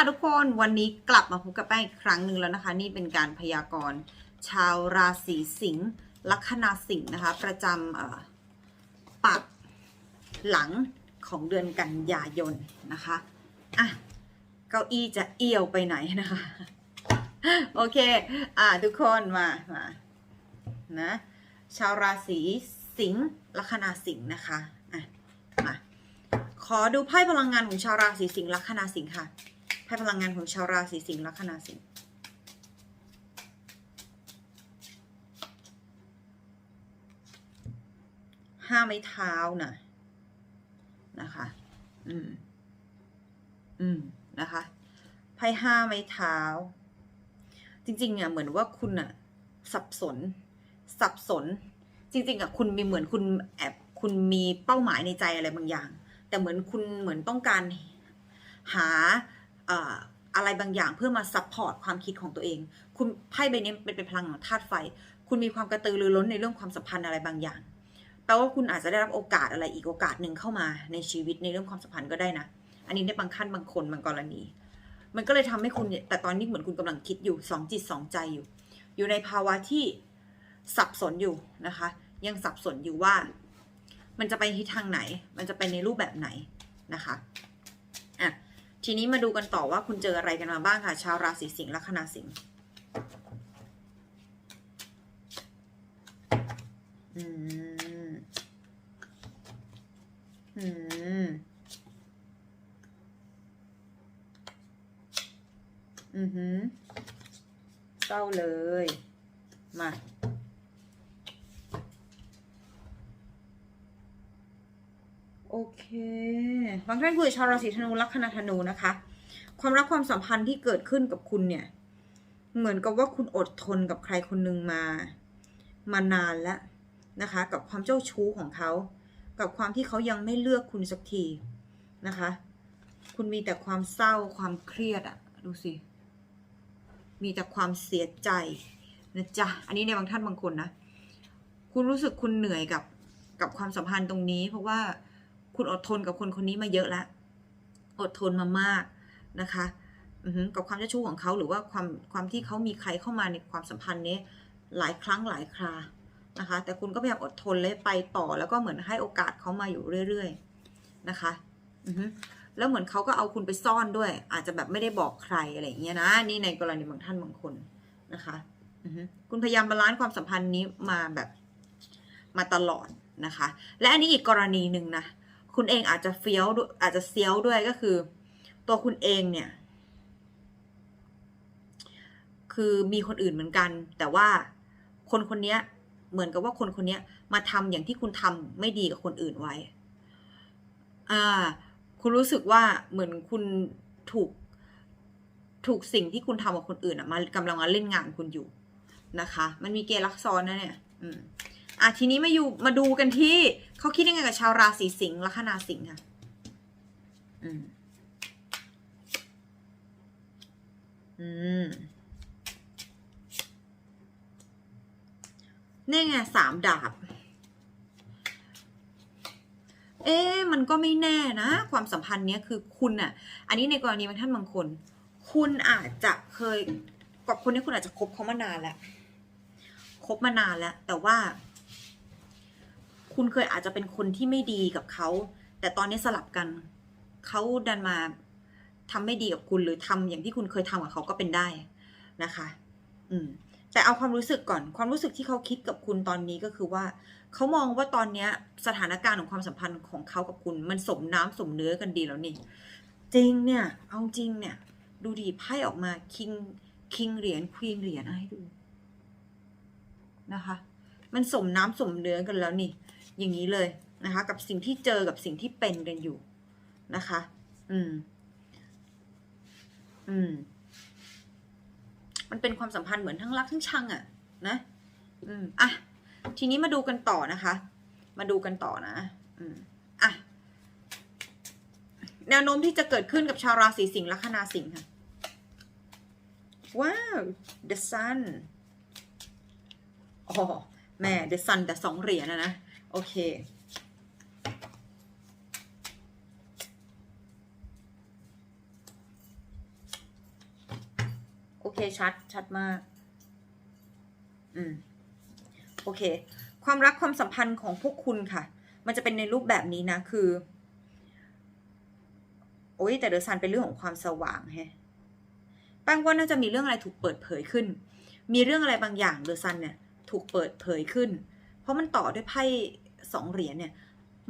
ค่ะทุกคนวันนี้กลับมาพบกับแป้งอีกครั้งหนึ่งแล้วนะคะ นี่เป็นการพยากรณ์ชาวราศีสิงห์ลัคนาสิงห์นะคะ ประจำปักหลังของเดือนกันยายนนะคะอะเก้าอี้จะเอี่ยวไปไหนนะคะ โอเค อะทุกคนมามานะชาวราศีสิงห์ลัคนาสิงห์นะคะอะมาขอดูไพ่พลังงานของชาวราศีสิงห์ลัคนาสิงห์ค่ะ ไพ่พลังงานของชาวราศีสิงห์ลัคนาสิงห์ห้าไม้เท้านะนะคะ อืม อืม นะคะ ไพ่ห้าไม้เท้า จริงๆเนี่ยเหมือนว่าคุณอะสับสน สับสน จริง ๆอะคุณมีเหมือนคุณแอบคุณมีเป้าหมายในใจอะไรบางอย่าง แต่เหมือนคุณเหมือนต้องการหา อะไรบางอย่างเพื่อมาซัพพอร์ตความคิดของตัวเอง คุณไพ่ใบนี้เป็นเป็นพลังของธาตุไฟ คุณมีความกระตือรือร้นในเรื่องความสัมพันธ์อะไรบางอย่าง แปลว่าคุณอาจจะได้รับโอกาสอะไรอีกโอกาสหนึ่งเข้ามาในชีวิตในเรื่องความสัมพันธ์ก็ได้นะ อันนี้ในบางขั้นบางคนบางกรณี มันก็เลยทำให้คุณ แต่ตอนนี้เหมือนคุณกำลังคิดอยู่สองจิตสองใจอยู่ อยู่ในภาวะที่สับสนอยู่นะคะ ยังสับสนอยู่ว่า มันจะไปทิศทางไหน มันจะไปในรูปแบบไหนนะคะ ทีนี้มาดูกันต่อว่าคุณเจออะไรกันมาบ้างค่ะ ชาวราศีสิงห์ลัคนาสิงห์อืมอืมอือหือเศร้าเลย มา โอเค บาง ท่านคุยกับชาวราศีธนูลัคนาธนูนะคะ ความรักความสัมพันธ์ที่เกิดขึ้นกับคุณเนี่ย เหมือนกับว่าคุณอดทนกับใครคนหนึ่งมามานานแล้วนะคะ กับความเจ้าชู้ของเขา กับความที่เขายังไม่เลือกคุณสักทีนะคะ คุณมีแต่ความเศร้าความเครียดอะดูสิ มีแต่ความเสียใจนะจ๊ะ อันนี้ในบางท่านบางคนนะ คุณรู้สึกคุณเหนื่อยกับกับความสัมพันธ์ตรงนี้ เพราะว่า คุณอดทนกับคนคนนี้มาเยอะแล้วอดทนมามากนะคะกับความเจ้าชู้ของเขาหรือว่าความความที่เขามีใครเข้ามาในความสัมพันธ์นี้หลายครั้งหลายครานะคะ แต่คุณก็พยายามอดทนและไปต่อแล้วก็เหมือนให้โอกาสเขามาอยู่เรื่อยๆนะคะแล้วเหมือนเขาก็เอาคุณไปซ่อนด้วย อาจจะแบบไม่ได้บอกใครอะไรอย่างเงี้ยนะนี่ในกรณีบางท่านบางคนนะคะคุณพยายามบาลานซ์ความสัมพันธ์นี้มาแบบมาตลอดนะคะ และอันนี้อีกกรณีหนึ่งนะ คุณเองอาจจะเฟี้ยวด้วยอาจจะเซียวด้วยก็คือ ตัวคุณเองเนี่ย คือมีคนอื่นเหมือนกัน แต่ว่าคนคนนี้เหมือนกับว่าคนคนนี้มาทำอย่างที่คุณทำไม่ดีกับคนอื่นไว้ อ่า คุณรู้สึกว่าเหมือนคุณถูกถูกสิ่งที่คุณทำกับคนอื่นอะมากำลังมาเล่นงานคุณอยู่นะคะ มันมีเกย์ลักซ้อนนะเนี่ย อืม อะทีนี้มาอยู่มาดูกันที่เขาคิดยังไงกับชาวราศีสิงห์ลัคนาสิงห์ค่ะอืมอืมนี่ไงสามดาบ เอ๊มันก็ไม่แน่นะ ความสัมพันธ์เนี้ยคือคุณอะอันนี้ในกรณีบางท่านบางคน คุณอาจจะเคยกับคนนี้คุณอาจจะคบเขามานานแล้วคบมานานแล้ว แต่ว่า คุณเคยอาจจะเป็นคนที่ไม่ดีกับเขา แต่ตอนนี้สลับกัน เขาดันมาทำไม่ดีกับคุณหรือทำอย่างที่คุณเคยทำกับเขาก็เป็นได้นะคะ อืม แต่เอาความรู้สึกก่อน ความรู้สึกที่เขาคิดกับคุณตอนนี้ก็คือว่า เขามองว่าตอนเนี้ยสถานการณ์ของความสัมพันธ์ของเขากับคุณ มันสมน้ำสมเนื้อกันดีแล้วนี่ จริงเนี่ย เอาจริงเนี่ย ดูดีไพ่ออกมาคิงคิงเหรียญควีนเหรียญให้ดูนะคะ มันสมน้ำสมเนื้อกันแล้วนี่ อย่างนี้เลยนะคะ กับสิ่งที่เจอกับสิ่งที่เป็นกันอยู่นะคะ อืม อืม มันเป็นความสัมพันธ์เหมือนทั้งรักทั้งชังอะ่ะ นะ อืม อะ ทีนี้มาดูกันต่อนะคะ มาดูกันต่อนะ อืม อะ แนวโน้มที่จะเกิดขึ้นกับชาวราศีสิงห์ลัคนาสิงห์ค่ะ ว้าว the sun อ๋อ แม่ the sun แต่สองเหรียญนะนะ โอเค โอเค ชัด ชัดมาก อืม โอเค ความรักความสัมพันธ์ของพวกคุณค่ะ มันจะเป็นในรูปแบบนี้นะ คือ โอ้ยแต่เดอะซันเป็นเรื่องของความสว่างแฮะแป้งว่าน่าจะมีเรื่องอะไรถูกเปิดเผยขึ้น มีเรื่องอะไรบางอย่างเดอะซันเนี่ย ถูกเปิดเผยขึ้น ราะมันต่อด้วยไพ่สองเหรียญเนี่ย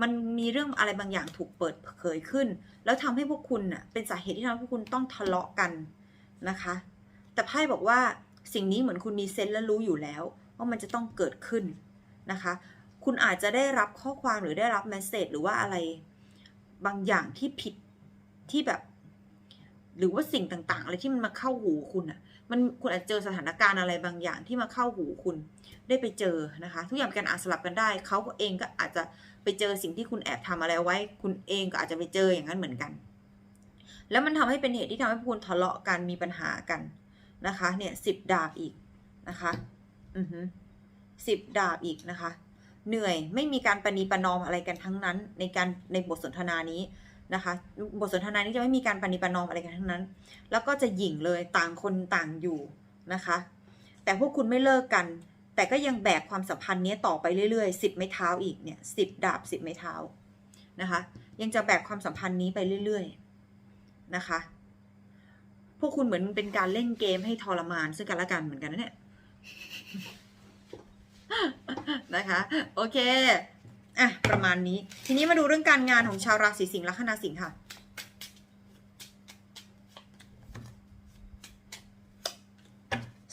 มันมีเรื่องอะไรบางอย่างถูกเปิดเผยขึ้น แล้วทำให้พวกคุณน่ะเป็นสาเหตุที่ทำให้พวกคุณต้องทะเลาะกันนะคะ แต่ไพ่บอกว่าสิ่งนี้เหมือนคุณมีเซนส์และรู้อยู่แล้ว ว่ามันจะต้องเกิดขึ้นนะคะ คุณอาจจะได้รับข้อความหรือได้รับเมสเซจหรือว่าอะไรบางอย่างที่ผิดที่แบบ หรือว่าสิ่งต่างๆอะไรที่มันมาเข้าหูคุณอะ มันคุณอาจจะเจอสถานการณ์อะไรบางอย่างที่มาเข้าหูคุณได้ไปเจอนะคะ ทุกอย่างเป็นการอาจสลับกันได้ เขาเองก็อาจจะไปเจอสิ่งที่คุณแอบทำอะไรไว้ คุณเองก็อาจจะไปเจออย่างนั้นเหมือนกัน แล้วมันทำให้เป็นเหตุที่ทำให้พวกคุณทะเลาะกันมีปัญหากันนะคะ เนี่ยสิบดาบอีกนะคะอือฮึสิบดาบอีกนะคะ เหนื่อยไม่มีการประนีประนอมอะไรกันทั้งนั้น ในการในบทสนทนานี้ นะคะ บทสนทนานี้จะไม่มีการประนีประนอมอะไรกันทั้งนั้น แล้วก็จะหยิ่งเลยต่างคนต่างอยู่นะคะ แต่พวกคุณไม่เลิกกัน แต่ก็ยังแบกความสัมพันธ์นี้ต่อไปเรื่อยๆสิบไม้เท้าอีกเนี่ยสิบดาบสิบไม้เท้านะคะ ยังจะแบกความสัมพันธ์นี้ไปเรื่อยๆนะคะ พวกคุณเหมือนเป็นการเล่นเกมให้ทรมานซึ่งกันและกันเหมือนกันนะเนี่ยนะคะ โอเค อะประมาณนี้ ทีนี้มาดูเรื่องการงานของชาวราศีสิงห์ลัคนาสิงห์ค่ะ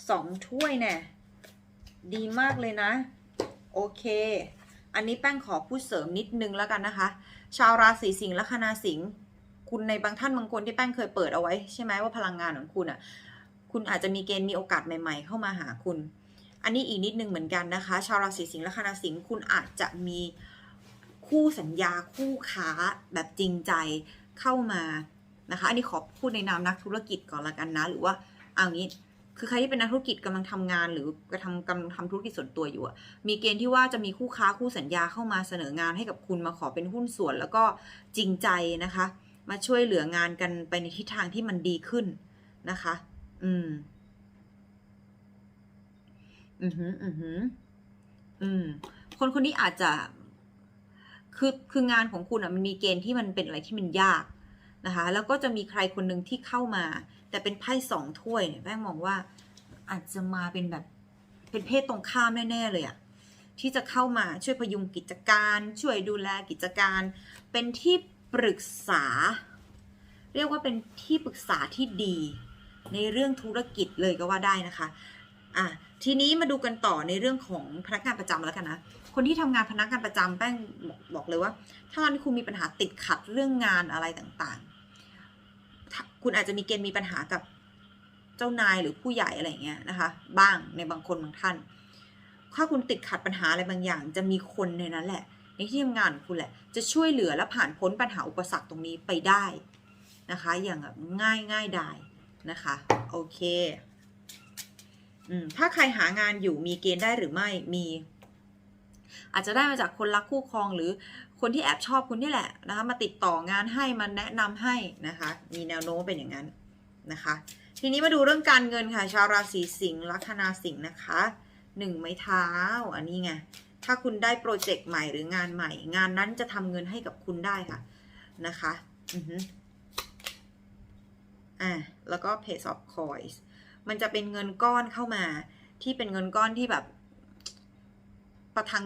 สองถ้วยแน่ดีมากเลยนะ โอเค อันนี้แป้งขอพูดเสริมนิดนึงแล้วกันนะคะ ชาวราศีสิงห์ลัคนาสิงห์คุณในบางท่านบางคนที่แป้งเคยเปิดเอาไว้ใช่ไหมว่าพลังงานของคุณอะคุณอาจจะมีเกณฑ์มีโอกาสใหม่ ๆ เข้ามาหาคุณ อันนี้อีกนิดนึงเหมือนกันนะคะ ชาวราศีสิงห์ลัคนาสิงห์คุณอาจจะมี คู่สัญญาคู่ค้าแบบจริงใจเข้ามานะคะ อันนี้ขอพูดในนามนักธุรกิจก่อนละกันนะ หรือว่าเอางี้คือใครที่เป็นนักธุรกิจกำลังทำงาน หรือกระทำกำลังทำธุรกิจส่วนตัวอยู่อะมีเกณฑ์ที่ว่าจะมีคู่ค้าคู่สัญญาเข้ามาเสนองานให้กับคุณมาขอเป็นหุ้นส่วน แล้วก็จริงใจนะคะ มาช่วยเหลืองานกันไปในทิศทางที่มันดีขึ้นนะคะ อืม อือหือ อือหือ อืม คนคนนี้อาจจะ คือคืองานของคุณอะมันมีเกณฑ์ที่มันเป็นอะไรที่มันยากนะคะ แล้วก็จะมีใครคนหนึ่งที่เข้ามา แต่เป็นไพ่สองถ้วยเนี่ยแป้งมองว่าอาจจะมาเป็นแบบเป็นเพศตรงข้ามแน่ๆเลยอะที่จะเข้ามาช่วยพยุงกิจการ ช่วยดูแลกิจการ เป็นที่ปรึกษา เรียกว่าเป็นที่ปรึกษาที่ดี ในเรื่องธุรกิจเลยก็ว่าได้นะคะ อะทีนี้มาดูกันต่อในเรื่องของพนักงานประจำแล้วกันนะคนที่ทำงานพนักงานประจำแป้งบอกเลยว่า ถ้าตอนที่คุณมีปัญหาติดขัดเรื่องงานอะไรต่างๆ คุณอาจจะมีเกณฑ์มีปัญหากับเจ้านายหรือผู้ใหญ่อะไรเงี้ยนะคะบ้างในบางคนบางท่าน ถ้าคุณติดขัดปัญหาอะไรบางอย่าง จะมีคนในนั้นแหละ ในที่ทำงานของคุณแหละ จะช่วยเหลือและผ่านพ้นปัญหาอุปสรรคตรงนี้ไปได้นะคะ อย่างแบบง่ายง่ายดายนะคะ โอเค ถ้าใครหางานอยู่มีเกณฑ์ได้หรือไม่มี อาจจะได้มาจากคนรักคู่ครองหรือคนที่แอบชอบคุณนี่แหละนะคะมาติดต่องานให้มาแนะนำให้นะคะ มีแนวโน้มเป็นอย่างนั้นนะคะ ทีนี้มาดูเรื่องการเงินค่ะ ชาวราศีสิงห์ลัคนาสิงห์นะคะหนึ่งไม้เท้าอันนี้ไงถ้าคุณได้โปรเจกต์ใหม่หรืองานใหม่ งานนั้นจะทำเงินให้กับคุณได้ค่ะนะคะอือฮึอ่าแล้วก็ Page of Coins มันจะเป็นเงินก้อนเข้ามา ที่เป็นเงินก้อนที่แบบ ประทัง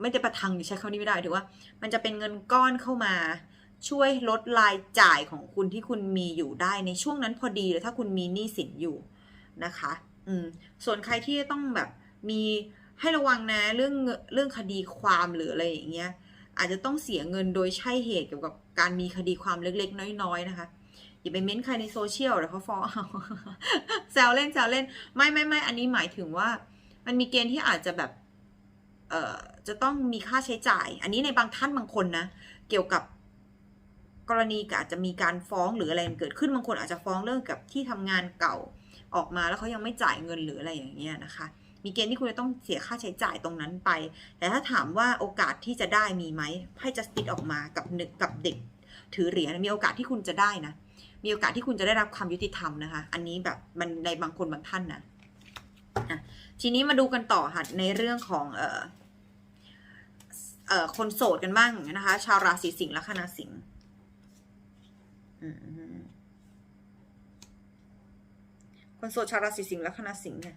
ไม่ได้ประทังใช้คำนี้ไม่ได้ถือว่า มันจะเป็นเงินก้อนเข้ามา ช่วยลดรายจ่ายของคุณที่คุณมีอยู่ได้ในช่วงนั้นพอดีเลยถ้าคุณมีหนี้สินอยู่นะคะ อืม ส่วนใครที่ต้องแบบมีให้ระวังนะเรื่องเงินเรื่องคดีความหรืออะไรอย่างเงี้ยอาจจะต้องเสียเงินโดยใช่เหตุเกี่ยวกับการมีคดีความเล็กๆ น้อย ๆ นะคะ อย่าไปเม้นใครในโซเชียลเดี๋ยวเขาฟ้องเอาแซวเล่นแซวเล่น ไม่ไม่ไม่อันนี้หมายถึงว่า มันมีเกณฑ์ที่อาจจะแบบ เอ่อจะต้องมีค่าใช้จ่าย อันนี้ในบางท่านบางคนนะ เกี่ยวกับกรณีอาจจะมีการฟ้องหรืออะไรเกิดขึ้นบางคนอาจจะฟ้องเรื่องกับที่ทำงานเก่าออกมาแล้วเขายังไม่จ่ายเงินหรืออะไรอย่างเงี้ยนะคะ มีเกณฑ์ที่คุณจะต้องเสียค่าใช้จ่ายตรงนั้นไป แต่ถ้าถามว่าโอกาสที่จะได้มีไหมไพ่จัสติสออกมากับหนึ่งกับเด็ก ถือเหรียญมีโอกาสที่คุณจะได้นะ มีโอกาสที่คุณจะได้รับความยุติธรรมนะคะ อันนี้แบบมันในบางคนบางท่านนะะทีนี้มาดูกันต่อค่ะในเรื่องของเออเออคนโสดกันบ้างนะคะ ชาวราศีสิงห์ลัคนาสิงห์คนโสดชาวราศีสิงห์ลัคนาสิงห์เนี่ย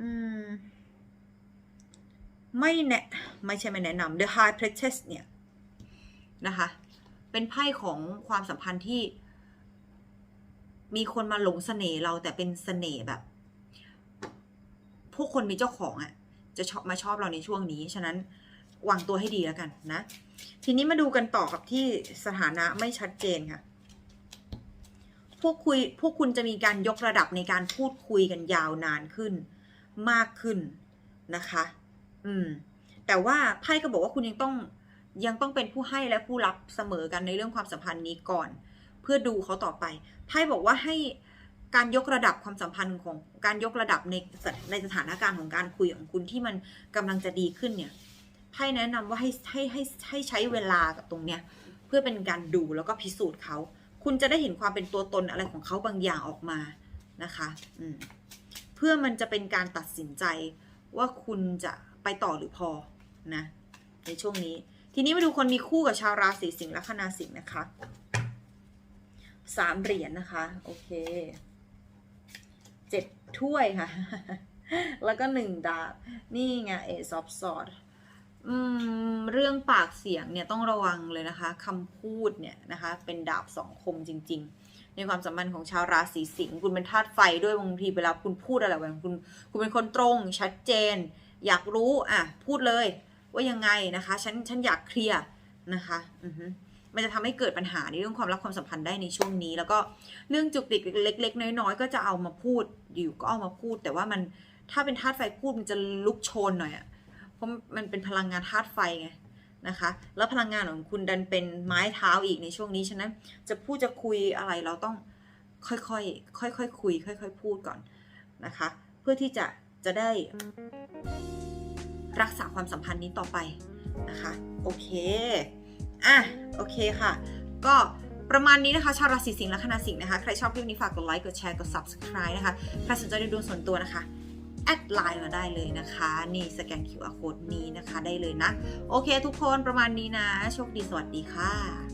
อืมไม่แนะไม่ใช่ไม่แนะนำ The High Priestess เนี่ย นะคะ เป็นไพ่ของความสัมพันธ์ที่ มีคนมาหลงเสน่ห์เราแต่เป็นเสน่ห์แบบพวกคนมีเจ้าของอะ่ะ จะชอบมาชอบเราในช่วงนี้ ฉะนั้นวางตัวให้ดีแล้วกันนะ ทีนี้มาดูกันต่อกับที่สถานะไม่ชัดเจนค่ะ พวกคุยพวกคุณจะมีการยกระดับในการพูดคุยกันยาวนานขึ้น มากขึ้นนะคะ อืม แต่ว่าไพ่ก็บอกว่าคุณยังต้อง ยังต้องเป็นผู้ให้และผู้รับเสมอกันในเรื่องความสัมพันธ์นี้ก่อน เพื่อดูเขาต่อไปไพ่บอกว่าให้การยกระดับความสัมพันธ์ของการยกระดับในสถในสถานการณ์ของการคุยของคุณที่มันกำลังจะดีขึ้นเนี่ยไพ่แนะนำว่าให้ให้ให้ให้ใช้เวลากับตรงเนี้ยเพื่อเป็นการดูแล้วก็พิสูจน์เขาคุณจะได้เห็นความเป็นตัวตนอะไรของเขาบางอย่างออกมานะคะอืมเพื่อมันจะเป็นการตัดสินใจว่าคุณจะไปต่อหรือพอนะในช่วงนี้ ทีนี้มาดูคนมีคู่กับชาวราศีสิงห์ลัคนาสิงห์นะคะสามเหรียญนะคะ โอเคเจ็ดถ้วยค่ะ แล้วก็หนึ่งดาบ นี่ไงเอซอฟสอดเรื่องปากเสียงเนี่ยต้องระวังเลยนะคะคำพูดเนี่ยนะคะ เป็นดาบสองคมจริง ๆ ในความสัมพันธ์ของชาวราศีสิงห์คุณเป็นธาตุไฟด้วยบางทีเวลาคุณพูดอะไรแบบคุณคุณเป็นคนตรงชัดเจน อยากรู้อะพูดเลย ว่ายังไงนะคะฉันฉันอยากเคลียร์นะคะอือฮึมันจะทำให้เกิดปัญหาในเรื่องความรักความสัมพันธ์ได้ในช่วงนี้ แล้วก็เรื่องจุกจิกเล็ก ๆ น้อยๆก็จะเอามาพูดอยู่ก็เอามาพูด แต่ว่ามันถ้าเป็นธาตุไฟพูดมันจะลุกโชนหน่อยอะเพราะมันเป็นพลังงานธาตุไฟไงนะคะ แล้วพลังงานของคุณดันเป็นไม้เท้าอีกในช่วงนี้ฉะนั้นจะพูดจะคุยอะไรเราต้องค่อยๆค่อยๆคุย ค่อย ๆ พูดก่อนนะคะ เพื่อที่จะจะได้ รักษาความสัมพันธ์นี้ต่อไปนะคะโอเคอะโอเคค่ะ ก็ประมาณนี้นะคะชาวราศีสิงห์และคณะสิงห์นะคะ ใครชอบคลิปนี้ฝากกดไลค์กดแชร์กด subscribe นะคะ ใครสนใจดูดวงส่วนตัวนะคะ แอดไลน์มาได้เลยนะคะ นี่สแกน QR code นี้นะคะได้เลยนะ โอเคทุกคนประมาณนี้นะ โชคดีสวัสดีค่ะ